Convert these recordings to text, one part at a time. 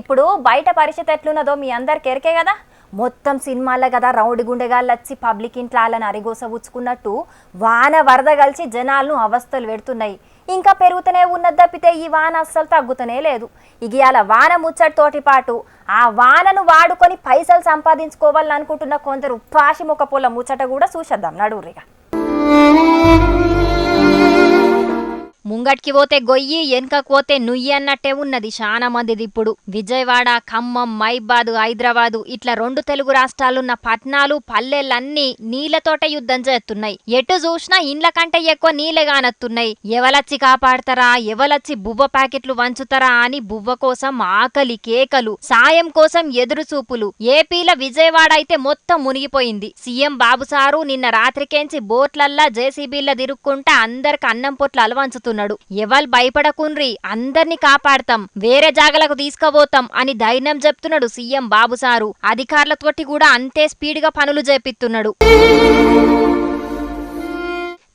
ఇప్పుడు బయట పరిస్థితి ఎట్లున్నదో మీ అందరికి ఎరికే కదా? మొత్తం సినిమాల్లో కదా రౌండ్ గుండెగాళ్ళు వచ్చి పబ్లిక్ ఇంట్లో వాళ్ళని అరిగోస ఉచ్చుకున్నట్టు వాన వరద కలిసి జనాలను అవస్థలు పెడుతున్నాయి. ఇంకా పెరుగుతూనే ఉన్నది తప్పితే ఈ వాన అస్సలు తగ్గుతూనే లేదు. ఇక ఇలా వాన ముచ్చటితోటి పాటు ఆ వానను వాడుకొని పైసలు సంపాదించుకోవాలని అనుకుంటున్న కొందరు పాషి ముఖ పొల ముచ్చట కూడా చూసేద్దాం. నడువురిగా. ముంగట్కి పోతే గొయ్యి వెనకకు పోతే నుయ్యి అన్నట్టే ఉన్నది చాలా మందిది ఇప్పుడు. విజయవాడ ఖమ్మం మైబాదు హైదరాబాదు ఇట్లా రెండు తెలుగు రాష్ట్రాలున్న పట్నాలు పల్లెలన్నీ నీళ్ళతోట యుద్ధం చేస్తున్నాయి. ఎటు చూసినా ఇండ్ల కంటే ఎక్కువ నీళ్ళే కానత్తున్నాయి ఎవలచ్చి కాపాడతారా ఎవలచ్చి బువ్వ ప్యాకెట్లు వంచుతారా అని బువ్వ కోసం ఆకలి కేకలు సాయం కోసం ఎదురు చూపులు ఏపీల విజయవాడ అయితే మొత్తం మునిగిపోయింది. సీఎం బాబు సారు నిన్న రాత్రికేంచి బోట్లల్లా జేసీబీల తిరుక్కుంటా అందరికి అన్నం పొట్లు అలవంచుతున్నాడు. ఎవల్ భయపడకుండ్రి అందర్నీ కాపాడతాం వేరే జాగలకు తీసుకుపోతాం అని ధైర్యం చెప్తున్నాడు సీఎం బాబు సారు. అధికారులతోటి కూడా అంతే స్పీడ్గా పనులు చేపిస్తున్నాడు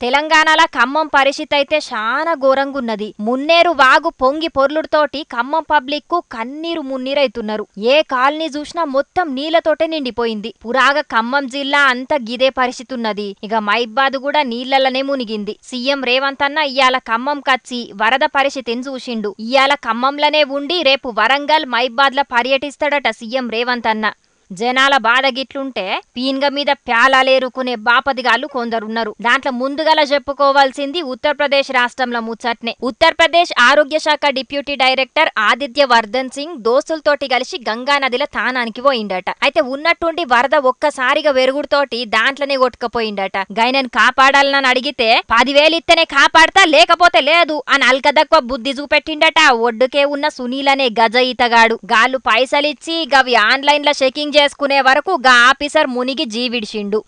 తెలంగాణల ఖమ్మం పరిస్థితి అయితే చాలా ఘోరంగున్నది. మున్నేరు వాగు పొంగి పొర్లుడుతోటి ఖమ్మం పబ్లిక్కు కన్నీరు మున్నీరైతున్నారు. ఏ కాలనీ చూసినా మొత్తం నీళ్ళతోటే నిండిపోయింది. పురాగ ఖమ్మం జిల్లా అంతా గిదే పరిస్థితి ఉన్నది ఇక మైబాద్ కూడా నీళ్ళలోనే మునిగింది. సీఎం రేవంత్ అన్న ఇయాల ఖమ్మం కచ్చి వరద పరిస్థితిని చూసిండు ఇయాల ఖమ్మంలోనే ఉండి రేపు వరంగల్ మైబాద్ ల పర్యటిస్తాడట సీఎం రేవంత్ అన్న. జనాల బాధ గిట్లుంటే పీన్గ మీద ప్యాలాలేరుకునే బాపదిగాళ్ళు కొందరున్నారు. దాంట్లో ముందుగల చెప్పుకోవాల్సింది ఉత్తరప్రదేశ్ రాష్ట్రంలో ముచ్చట్నే. ఉత్తరప్రదేశ్ ఆరోగ్య శాఖ డిప్యూటీ డైరెక్టర్ ఆదిత్య వర్ధన్ సింగ్ దోస్తులతోటి కలిసి గంగా నదిలో తానానికి పోయిండట. అయితే ఉన్నట్టుండి వరద ఒక్కసారిగా వెరుగుడుతోటి దాంట్లోనే కొట్టుకపోయిండట. గైనన్ కాపాడాలని అడిగితే పదివేలు ఇత్తేనే కాపాడతా లేకపోతే లేదు అని అల్కదక్కువ బుద్ధి చూపెట్టిండట. ఒడ్డుకే ఉన్న సునీల్ అనే గజ ఈతగాడు. గాళ్ళు పైసలిచ్చి గవి ఆన్లైన్ల లో చెకింగ్ చేసుకునే వరకు గా ఆఫీసర్ మునిగి జీవిడిచిండు.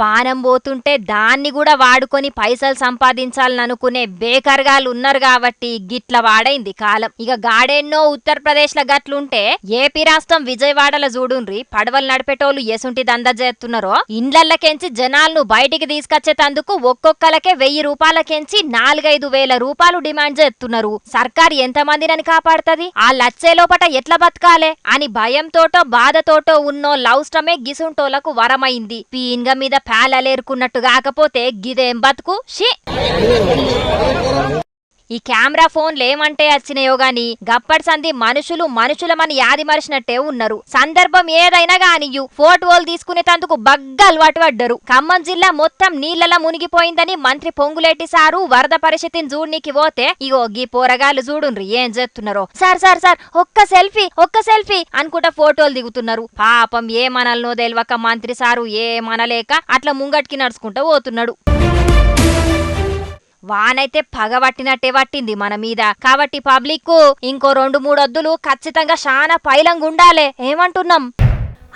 పానం పోతుంటే దాన్ని కూడా వాడుకొని పైసలు సంపాదించాలని అనుకునే బేకర్గాళ్ళు ఉన్నారు కాబట్టి గిట్ల వాడైంది కాలం. ఇక గాడెన్నో ఉత్తరప్రదేశ్లో గట్లుంటే ఏపీ రాష్ట్రం విజయవాడలో చూడుండ్రి. పడవలు నడిపేటోళ్ళు ఎసుంటి దంద చేస్తున్నారో? ఇండ్లకెంచి జనాలను బయటికి తీసుకొచ్చేటందుకు ఒక్కొక్కలకే వెయ్యి రూపాయలకెంచి నాలుగైదు వేల రూపాయలు డిమాండ్ చేస్తున్నారు. సర్కార్ ఎంత మందినని కాపాడుతది? ఆ లచ్చే లోపట ఎట్లా బతకాలే? అని భయంతోటో బాధతోటో ఉన్నో లౌస్టమే గిసుంటోలకు వరమైంది. పీన్గ మీద పేలలేరుకున్నట్టు కాకపోతే గిదేం బతుకు? షీ! ఈ కెమెరా ఫోన్లు ఏమంటే వచ్చినాయో గాని గప్పటి సంది మనుషులు మనుషులమని యాది మరిచినట్టే ఉన్నారు. సందర్భం ఏదైనా గానియు ఫోటోలు తీసుకునేటందుకు బగ్గ అలవాటు పడ్డరు. ఖమ్మం జిల్లా మొత్తం నీళ్ళలా మునిగిపోయిందని మంత్రి పొంగులేటి సారు వరద పరిస్థితిని చూడనీకి పోతే ఇగో గీ పోరగాళ్ళు చూడుండ్రి ఏం చేస్తున్నారో సార్ సార్ సార్ ఒక్క సెల్ఫీ ఒక్క సెల్ఫీ అనుకుంటా ఫోటోలు దిగుతున్నారు. పాపం ఏమనలనో తెలియక మంత్రి సారు ఏమనలేక అట్లా ముంగటికి నడుచుకుంటూ పోతున్నాడు. వానైతే పగబట్టినట్టే పట్టింది మన మీద. కాబట్టి పబ్లిక్ ఇంకో రెండు మూడు వద్దులు ఖచ్చితంగా చాలా పైలంగా ఉండాలే ఏమంటున్నాం?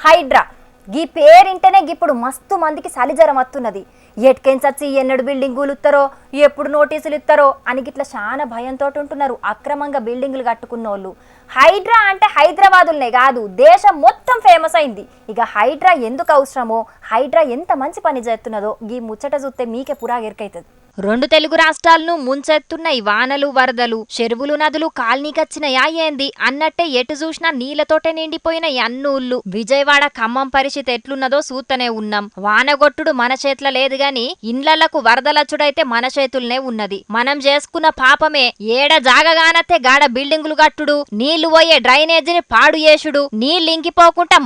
హైడ్రా గీ పేరింటనే ఇప్పుడు మస్తు మందికి సలిజరం వస్తున్నది ఎట్కెంచచ్చి ఎన్నడు బిల్డింగులు ఇస్తారో ఎప్పుడు నోటీసులు ఇస్తారో అని గిట్ల చాలా భయంతో ఉంటున్నారు అక్రమంగా బిల్డింగులు కట్టుకున్నోళ్ళు. హైడ్రా అంటే హైదరాబాదులనే కాదు దేశం మొత్తం ఫేమస్ అయింది. ఇక హైడ్రా ఎందుకు అవసరమో హైడ్రా ఎంత మంచి పని చేస్తున్నదో గీ ముచ్చట చూస్తే మీకే పురా రెండు తెలుగు రాష్ట్రాలను ముంచెత్తున్న ఈ వానలు వరదలు చెరువులు నదులు కాలనీకచ్చినయా ఏంది అన్నట్టే ఎటు చూసినా నీళ్ళతోటే నిండిపోయిన అన్నూళ్ళు. విజయవాడ ఖమ్మం పరిస్థితి ఎట్లున్నదో సూతనే ఉన్నాం. వానగొట్టుడు మన చేతిలో లేదు గాని ఇండ్లలకు వరదలచ్చుడైతే మన చేతుల్నే ఉన్నది. మనం చేసుకున్న పాపమే ఏడ జాగగానతే గాడ బిల్డింగులు కట్టుడు నీ నీళ్ళు పోయే డ్రైనేజీని పాడు చేసుడు. నీళ్ళు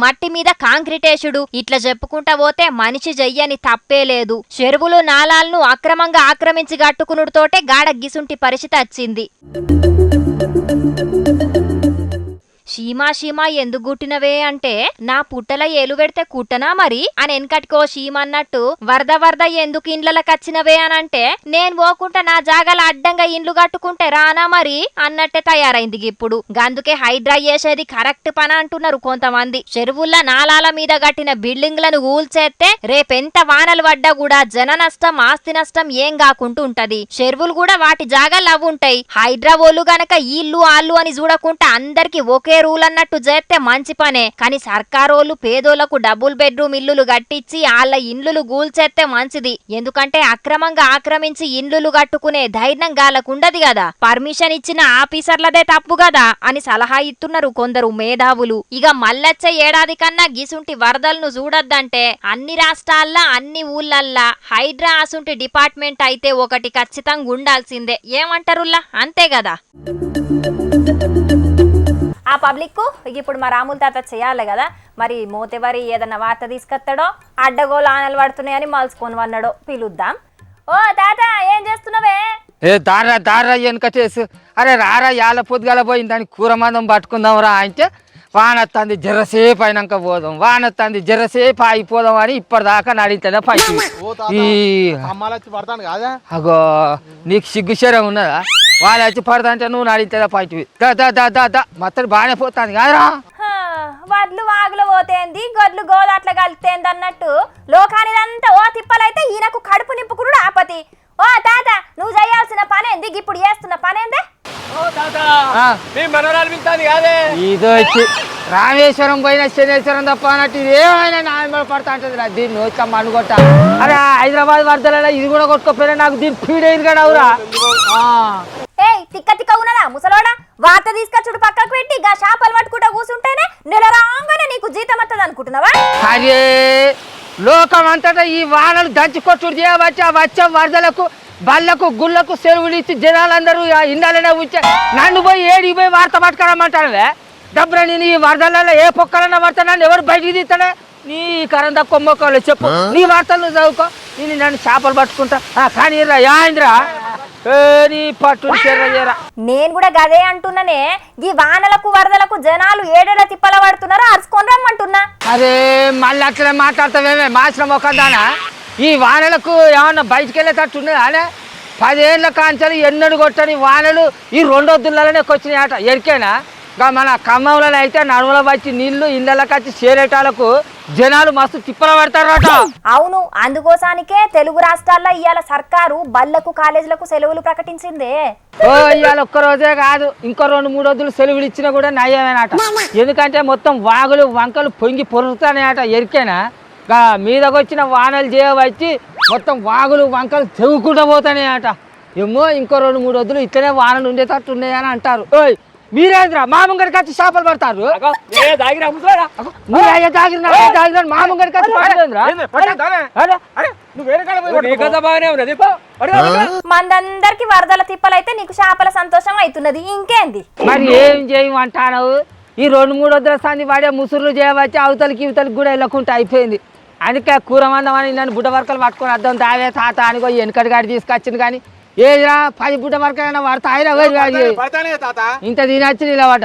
మట్టి మీద కాంక్రీటేసుడు ఇట్లా చెప్పుకుంటా పోతే మనిషి చెయ్యని తప్పే లేదు. చెరువులు నాలాలను అక్రమంగా ఆక్రమించి గట్టుకునుడుతోటే గాడ గిసుంటి పరిస్థితి వచ్చింది. షీమా షీమా ఎందుకు గుట్టినవే అంటే నా పుట్టల ఏలు పెడితే కుట్టనా మరి? అని వెనకటికో షీమా అన్నట్టు వరద వరద ఎందుకు ఇండ్లకి వచ్చినవే అని అంటే నేను పోకుంటే నా జాగాల అడ్డంగా ఇండ్లు కట్టుకుంటే రానా మరి? అన్నట్టే తయారైంది ఇప్పుడు గందుకే హైడ్రా చేసేది కరెక్ట్ పని అంటున్నారు కొంతమంది. చెరువుల్ల నాలాల మీద కట్టిన బిల్డింగ్లను ఊల్చేస్తే రేపెంత వానలు పడ్డా కూడా జన నష్టం ఆస్తి నష్టం ఏం కాకుండా ఉంటది. చెరువులు కూడా వాటి జాగాలు ఉంటాయి హైడ్రా వాళ్ళు గనక ఇల్లు ఆళ్ళు అని చూడకుండా అందరికి ఒకే రూల్ అన్నట్టు చేస్తే మంచి పనే. కానీ సర్కారోళ్ళు పేదోళ్ళకు డబుల్ బెడ్రూమ్ ఇల్లులు కట్టించి వాళ్ళ ఇండ్లు గూల్చేస్తే మంచిది. ఎందుకంటే అక్రమంగా ఆక్రమించి ఇండ్లు కట్టుకునే ధైర్యం గాలకుండది కదా పర్మిషన్ ఇచ్చిన ఆఫీసర్లదే తప్పు కదా అని సలహా ఇస్తున్నారు కొందరు మేధావులు. ఇక మల్లచ్చే ఏడాది కన్నా గిసుంటి వరదలను చూడొద్దంటే అన్ని రాష్ట్రాల్లో అన్ని ఊళ్ళల్లా హైడ్రా అసుంటి డిపార్ట్మెంట్ అయితే ఒకటి ఖచ్చితంగా ఉండాల్సిందే ఏమంటారుల్లా? అంతే కదా ఆ పబ్లిక్ ఇప్పుడు మా రాముల తాత చేయాలి కదా. మరి మోతెవరి ఏదన్నా వార్త తీసుకొస్తాడో అడ్డగోలు ఆనలు పడుతున్నాయని మలుచుకొని వన్నాడో పిలుద్దాం. ఓ తాత ఏం చేస్తున్నావే? ఏ దారా దారా వెనుక చేసు. అరే రారా యాల పొద్దుగాల పోయింది. దానికి కూర మందం పట్టుకుందాం రా అంటే వానత్తంది జరసేపు అయినాక పోదాం. వానత్తంది జరసేపు ఆగిపోదాం అని ఇప్పటిదాకా నడితేనే ఈ కాదా? అగో నీకు సిగ్గుశరం ఉన్నదా? వాళ్ళు వచ్చి పడదంటే నువ్వు నడితేనే పైకి దా దా దా దా దా. మొత్తం బాగానే పోతాను కాదురా. హా, వడ్లు వాగులో పోతేంది గొడ్లు గోదాట్ల కలితేంది అన్నట్టు లోకానిదంతా ఓ తిప్పలైతే ఈయనకు కడుపు నింపుకుడు ఆపతి. ఓ తాత నువ్వు చేయాల్సిన పనేంది? ఇప్పుడు చేస్తున్న పనేందే? కాదే? ఇదో వచ్చి రామేశ్వరం పోయిన శనేశ్వరం తప్ప అన్నట్టు ఇది ఏమైనా నా పడతా ఉంటుంది రా దీన్ని నోచా మనుగొట్ట అరే హైదరాబాద్ వరదలలో ఇది కూడా కొట్టుకోపోయినా నాకు దీన్ని ఫీడ్ కదా అవురా? తిక్క తిక్క ఉన్నదా? ముసలోడా వార్త తీసుకొచ్చుడు పక్కకు పెట్టి గా చేపలు పట్టుకుంటా కూర్చుంటేనే నెల రాగానే నీకు జీతం వస్తుంది అనుకుంటున్నావా? అరే లోకం అంతటా ఈ వానలు దంచి కొట్టుడు చేయవచ్చు? ఆ వచ్చే వరదలకు బళ్ళకు గుళ్ళకు సెలవులు ఇచ్చి జనాలందరూ ఆ ఇండాలనే ఉంచే నన్ను పోయి ఏడికి పోయి వార్త పట్టుకురమ్మంటానువే డబ్బున నేను ఈ వరదలలో ఏ పొక్కలన్నా పడతా నన్ను ఎవరు బయటికి తీస్తానే నీ కరంద కొమ్మకోళ్ళు చెప్పు. నీ వార్తలు చదువుకో. నేను నన్ను చేపలు పట్టుకుంటా. ఆ, కానీ రా యాంద్రా నేను కూడా గదే అంటున్నానే ఈ వానలకు వరదలకు జనాలు ఏడేడ తిప్పల పడుతున్నారో అరుచుకొని రమ్మంటున్నా. అరే మళ్ళీ అట్లనే మాట్లాడతావేమే? మాసిన మొక్కదానా ఈ వానలకు ఏమన్నా బయటికి వెళ్ళేటట్టు ఉన్నదా అనే? పదేళ్ళ కాంచాలు ఎన్నడు కొట్టని వానలు ఈ రెండొద్దులలోనే వచ్చినాయి అట ఎరికేనా? మన ఖమ్మంలో అయితే నడుముల వచ్చి నీళ్ళు ఇళ్ళకి వచ్చి చేరేటాలకు జనాలు మస్తు తిప్పల పడతారట. అవును అందుకోసానికే తెలుగు రాష్ట్రాల్లో ఇవాళ సర్కారు బళ్ళకు కాలేజీలకు సెలవులు ప్రకటించిందే. ఓ ఇవాళ ఒక్క రోజే కాదు ఇంకో రెండు మూడు రోజులు సెలవులు ఇచ్చినా కూడా నయ్యమేనట ఎందుకంటే మొత్తం వాగులు వంకలు పొంగి పొరుతాయట ఎరికేనా? మీదకి వచ్చిన వానలు చేయవచ్చి మొత్తం వాగులు వంకలు తెగుకుంటూ పోతాయట ఏమో ఇంకో రెండు మూడు రోజులు ఇట్లనే వానలు ఉండేటట్టు ఉన్నాయని అంటారు. ఓయ్ మీరేంద్రా? మా ముంగడికి వచ్చి చేపలు పడతారు? అగో, మీ తాగిన తాగిన ముంగడికి మందందరికి వరదల తిప్పలైతే నీకు చేపల సంతోషం అవుతున్నది ఇంకేంది? మరి ఏం చేయమంటావు ఈ రెండు మూడు సంది వాడే ముసురులు చేయవచ్చు అవతలకి ఇవతలకి కూడా వెళ్ళకుండా అయిపోయింది. అందుకే కూర మందం అని నన్ను బుడ్డ వర్కలు పట్టుకొని అద్దం తావే తాత అని పోయి వెనకటి గాడి తీసుకొచ్చింది కానీ ఏదిరా? పది బుడ్డ వర్కలైనా వాడతా తాత. ఇంత తినచ్చి నిలబడ్డ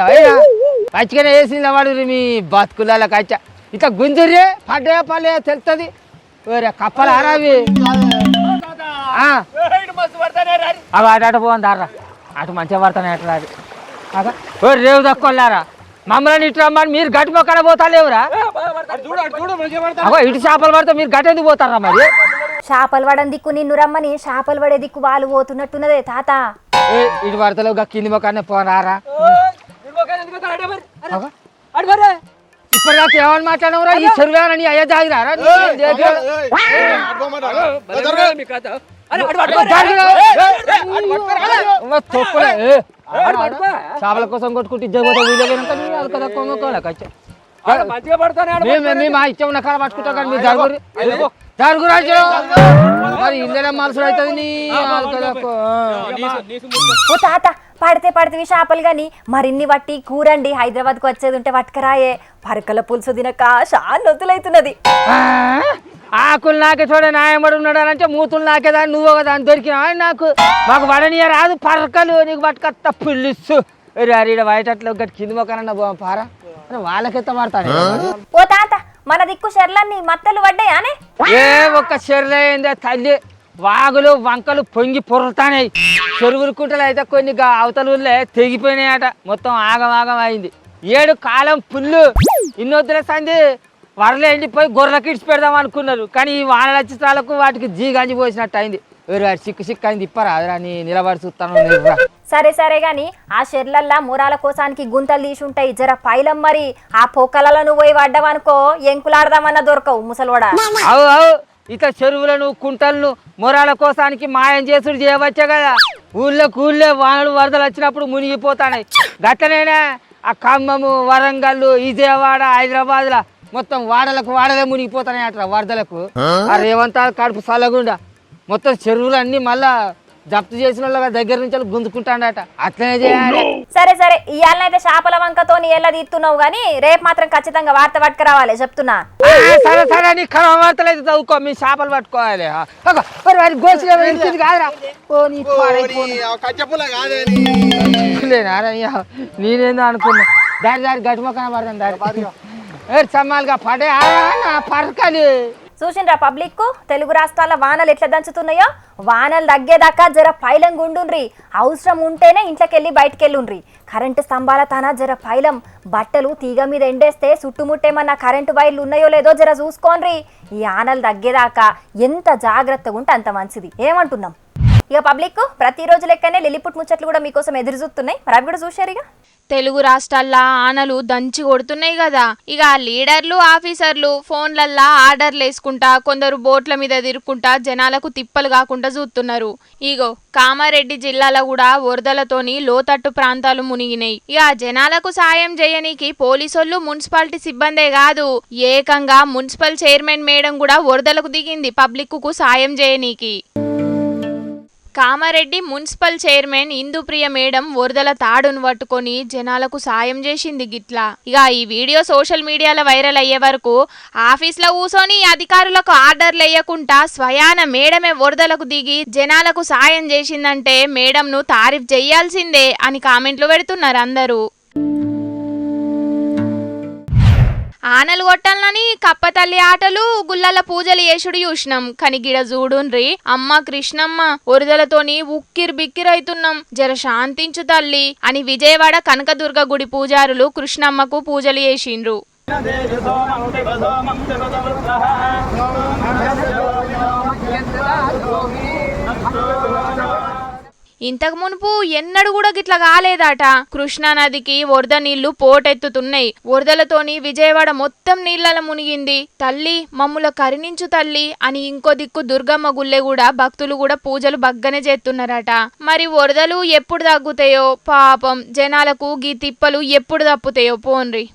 పచ్చిగానే వేసి నిలబడు మీ బతుకులలో కచ్చ. ఇట్లా గుంజుర్రే పడ్డే పల్లె తెలుస్తుంది కప్పలు ఆరావి అవి. అటు అటు పోండి దారా అటు మంచిగా పడతానే అటు రాదు అగా. ఓ రేవు తక్కువలారా. మమ్మల్ని ఇటు రమ్మని మీరు గట్టి మొక్కన పోతా లేవురా? ఇటు చేపలు పడితే మీరు గట్టి ఎందుకు పోతారా మరి? చేపలు పడని దిక్కు నిన్ను రమ్మని చేపలు పడే దిక్కు వాళ్ళు పోతున్నట్టున్నదే తాత. ఇటు గా కింది మొక్కనే పోరారా అగో. ఇప్పటిదాకా ఏమని మాట్లాడవురా ఈ చెరువేనని అయ్యా జాగిరారా చేపల కోసం కొట్టుకుంటే ఇద్దరు మంచిగా పడతానే మా ఇచ్చే ఉన్న కాడ పట్టుకుంటాం కానీ మీరు జరుగురు. జరుగురు రాజు మరి ఇల్లే మనసులు అవుతుంది నీ ఆల్కదకు. ఓ తాత పడితే పడితే చేపలు గాని మరిన్ని వట్టి కూరండి. హైదరాబాద్కు వచ్చేది ఉంటే పట్టుకరాయే పరకల పులుసు తినక చాలా నొత్తులైతున్నది ఆకులు నాకే చూడ నాయమడు ఉన్నాడు అని అంటే మూతులు నాకేదా నువ్వు ఒక దాన్ని దొరికినా నాకు. మాకు వడనియ రాదు పరకలు నీకు పట్టుకొత్త పులుసు. అరీడ బయటట్లో ఒకటి కింది మొక్కనన్న పో పారా. అరే వాళ్ళకెత్త పడతాను ఓ తాత మన దిక్కు షెర్లన్నీ మత్తలు పడ్డాయానే? ఏ ఒక్క షెర్లైందే తల్లి? వాగులు వంకలు పొంగి పొరుతానాయి చెరువులు కుంటలు అయితే కొన్ని అవతలులే తెగిపోయినాయట. మొత్తం ఆగం ఆగం అయింది. ఏడు కాలం పుల్లు. ఇన్నొద్దుల సంది వరలు ఎండిపోయి గొర్రెలకి ఇడిచి పెడదాం అనుకున్నారు. కానీ ఈ వానల చిత్రాలకు వాటికి జీ గంజి పోసినట్టు అయింది ఎవరు వాడు సిక్కు సిక్కు అయింది ఇప్పరా? అదిరా నీ నిలబడి చూస్తాను నిలబరా సరే సరే గాని ఆ షెర్లల్లా మూరాల కోసానికి గుంతలు తీసి ఉంటాయి జర పైలం మరి. ఆ పొక్కలలో పోయి పడ్డావనుకో ఎంకులాడదామన్నా దొరకవు ముసలోడా అవు అవు ఇట్లా చెరువులను కుంటలను మొరాల కోసానికి మాయం చేసుడు చేయవచ్చే కదా. ఊళ్ళోకి ఊళ్ళో వానలు వరదలు వచ్చినప్పుడు మునిగిపోతాయి గట్లనేనే ఆ ఖమ్మము వరంగల్ విజయవాడ హైదరాబాద్ల మొత్తం వాడలకు వాడలే మునిగిపోతాయి అట్లా వరదలకు. ఆ? రేవంత్ కడుపు సల్లగుండా. మొత్తం చెరువులు అన్ని మళ్ళా జప్తు చేసిన వాళ్ళ దగ్గర నుంచి వాళ్ళు గుంజుకుంటాడట. అట్లనే చేయాలి. సరే సరే. ఇవాళనైతే చేపల వంకతో ఎలా తీస్తున్నావు గాని రేపు మాత్రం ఖచ్చితంగా వార్త పట్టుకురావాలి. చెప్తున్నా. సరే సరే. నీ కర్మ వార్తలు అయితే చదువుకో. మీ చేపలు పట్టుకోవాలి. గోసులో వెళ్తుంది కాదురా. ఓ నీ నేనేందో అనుకున్నా. దారి దారి గట్టి మొక్కన పడదాం దారి. సమ్మాలుగా పడే ఆ, నా పరకాలి చూసిండ్రా పబ్లిక్కు? తెలుగు రాష్ట్రాల వానలు ఎట్లా దంచుతున్నాయో? వానలు తగ్గేదాకా జర పైలం గుండుండ్రి. అవసరం ఉంటేనే ఇంట్లోకెళ్ళి బయటకెళ్ళుండ్రి. కరెంటు స్తంభాల తాన జర పైలం. బట్టలు తీగ మీద ఎండేస్తే చుట్టుముట్టేమన్నా కరెంటు వైర్లు ఉన్నాయో లేదో జర చూసుకోండ్రి. ఈ ఆనలు తగ్గేదాకా ఎంత జాగ్రత్తగా ఉంటే అంత మంచిది. ఏమంటున్నాం? ఇక పబ్లిక్ ప్రతిరోజు లెక్కనే లిలిపుట్ ముచ్చట్లు కూడా మీకోసం ఎదురు చూస్తున్నాయి. మరి అవి కూడా చూశారు ఇక? తెలుగు రాష్ట్రాల్లో ఆనలు దంచి కొడుతున్నాయి కదా. ఇక లీడర్లు ఆఫీసర్లు ఫోన్లల్లా ఆర్డర్లు వేసుకుంటా కొందరు బోట్ల మీద తిరుక్కుంటా జనాలకు తిప్పలు కాకుండా చూస్తున్నారు. ఇగో కామారెడ్డి జిల్లాలో కూడా వరదలతోని లోతట్టు ప్రాంతాలు మునిగినాయి. ఇక జనాలకు సాయం చేయనీకి పోలీసోళ్ళు మున్సిపాలిటీ సిబ్బందే కాదు. ఏకంగా మున్సిపల్ చైర్మన్ మేడం కూడా వరదలకు దిగింది పబ్లిక్కు సాయం చేయనీకి. Kamareddy municipal chairman Indupriya madam వరదల తాడును పట్టుకొని జనాలకు సాయం చేసింది గిట్లా. ఇక ఈ వీడియో సోషల్ మీడియాలో వైరల్ అయ్యే వరకు ఆఫీస్లో కూసోని అధికారులకు ఆర్డర్లు వేయకుండా స్వయాన మేడమే వరదలకు దిగి జనాలకు సాయం చేసిందంటే మేడంను తారీఫ్ చేయాల్సిందే అని కామెంట్లు పెడుతున్నారు అందరూ. ఆనలు కొట్టాలని కప్పతల్లి ఆటలు గుల్లల పూజలు చేసుడు చూసినాం కానీ గిడ చూడుండ్రి అమ్మ కృష్ణమ్మ ఒరిదలతోని ఉక్కిరి బిక్కిరైతున్నాం జర శాంతించు తల్లి అని విజయవాడ కనకదుర్గ గుడి పూజారులు కృష్ణమ్మకు పూజలు చేసిండ్రు ఇంతకు మునుపు ఎన్నడు కూడా గిట్లా కాలేదట. కృష్ణా నదికి వరద నీళ్ళు పోటెత్తుతున్నాయి. వరదలతోని విజయవాడ మొత్తం నీళ్ళల మునిగింది. తల్లి మమ్ముల కరుణించు తల్లి అని ఇంకో దిక్కు దుర్గమ్మ గుళ్ళె కూడా భక్తులు కూడా పూజలు బగ్గనే చేస్తున్నారట. మరి వరదలు ఎప్పుడు తగ్గుతాయో? పాపం జనాలకు గీ తిప్పలు ఎప్పుడు తప్పుతాయో? పోన్రి.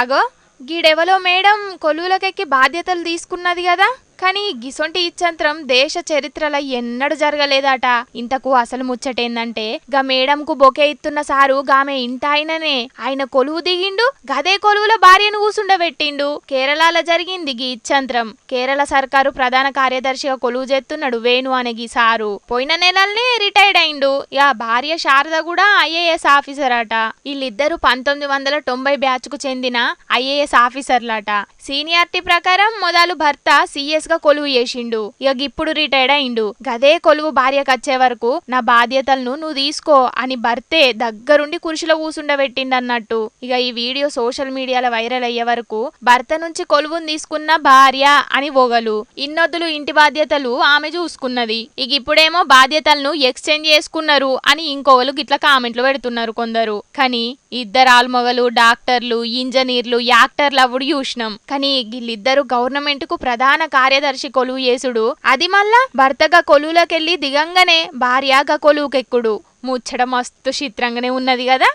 ఆగో. గీడెవలో మేడం కొలువులకెక్కి బాధ్యతలు తీసుకున్నది కదా? కానీ గిసొంటి ఇచ్చంత్రం దేశ చరిత్రలో ఎన్నడు జరగలేదట. ఇంతకు అసలు ముచ్చటేందంటే గా మేడంకు బొకే ఇస్తున్న సారు గామె ఇంట ఆయననే ఆయన కొలువు దిగిండు గదే కొలువుల భార్యను కూసుండబెట్టిండు కేరళలో జరిగింది గీ ఇచ్చంత్రం. కేరళ సర్కారు ప్రధాన కార్యదర్శిగా కొలువు చేస్తున్నాడు వేణు అనే గీ సారు. పోయిన నెలల్నే రిటైర్డ్ అయిండు. ఇక భార్య శారద కూడా ఐఏఎస్ ఆఫీసర్ అట వీళ్ళిద్దరు పంతొమ్మిది వందల తొంభై బ్యాచ్కు చెందిన ఐఏఎస్ ఆఫీసర్లట. సీనియారిటీ ప్రకారం మొదలు భర్త సిఎస్ గా కొలువు చేసిండు. ఇక ఇప్పుడు రిటైర్డ్ అయిండు. గదే కొలువు భార్యకు వచ్చే వరకు నా బాధ్యతలను నువ్వు తీసుకో అని భర్తే దగ్గరుండి కురిసిలో కూసుండబెట్టిండు అన్నట్టు. ఇక ఈ వీడియో సోషల్ మీడియాలో వైరల్ అయ్యే వరకు భర్త నుంచి కొలువును తీసుకున్న భార్య అని ఒగలు ఇన్నొద్దులు ఇంటి బాధ్యతలు ఆమె చూసుకున్నది. ఇక ఇప్పుడేమో బాధ్యతలను ఎక్స్చేంజ్ చేసుకున్నారు అని ఇంకోవలు గిట్ల కామెంట్లు పెడుతున్నారు కొందరు. కానీ ఇద్దరు ఆల్మొగలు డాక్టర్లు ఇంజనీర్లు యాక్టర్లు అప్పుడు చూసినాం. కానీ వీళ్ళిద్దరు గవర్నమెంట్కు ప్రధాన దర్శి కొలువు చేసుడు అది మళ్ళా భర్తగా కొలువులకెళ్ళి దిగంగానే భార్యగా కొలువుకెక్కుడు. ముచ్చట మస్తు చిత్రంగానే ఉన్నది కదా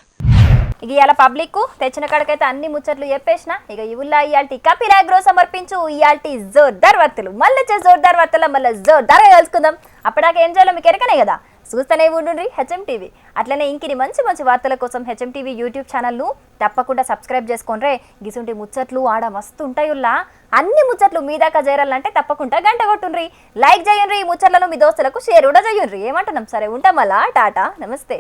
ఇక ఇవాళ పబ్లిక్ తెచ్చిన కాడకైతే అన్ని ముచ్చట్లు చెప్పేసిన ఇక ఇవుల్లా ఇయాల్టి కపిలాగ్రో సమర్పించు ఇయాల్టి జోర్దార్ వర్తలు మళ్ళీ వచ్చే జోర్దార్ వర్తల మళ్ళీ జోర్దార్గా కలుసుకుందాం. అప్పటిదాకా ఏం చేయాలో మీకు ఎరకనే కదా? చూస్తూనే ఉండుండ్రి హెచ్ఎం టీవీ అట్లనే ఇంకిని మంచి మంచి వార్తల కోసం హెచ్ఎం టీవీ యూట్యూబ్ ఛానల్ను తప్పకుండా సబ్స్క్రైబ్ చేసుకోండ్రే. గిసుంటి ముచ్చట్లు ఆడ మస్తు ఉంటాయుల్లా అన్ని ముచ్చట్లు మీ దాకా చేరాలంటే తప్పకుండా గంట కొట్టుండ్రి. లైక్ చేయండి ఈ ముచ్చట్లను మీ దోస్తులకు షేర్ కూడా చేయండి ఏమంటున్నాం? సరే ఉంటాం మళ్ళా. టాటా. నమస్తే.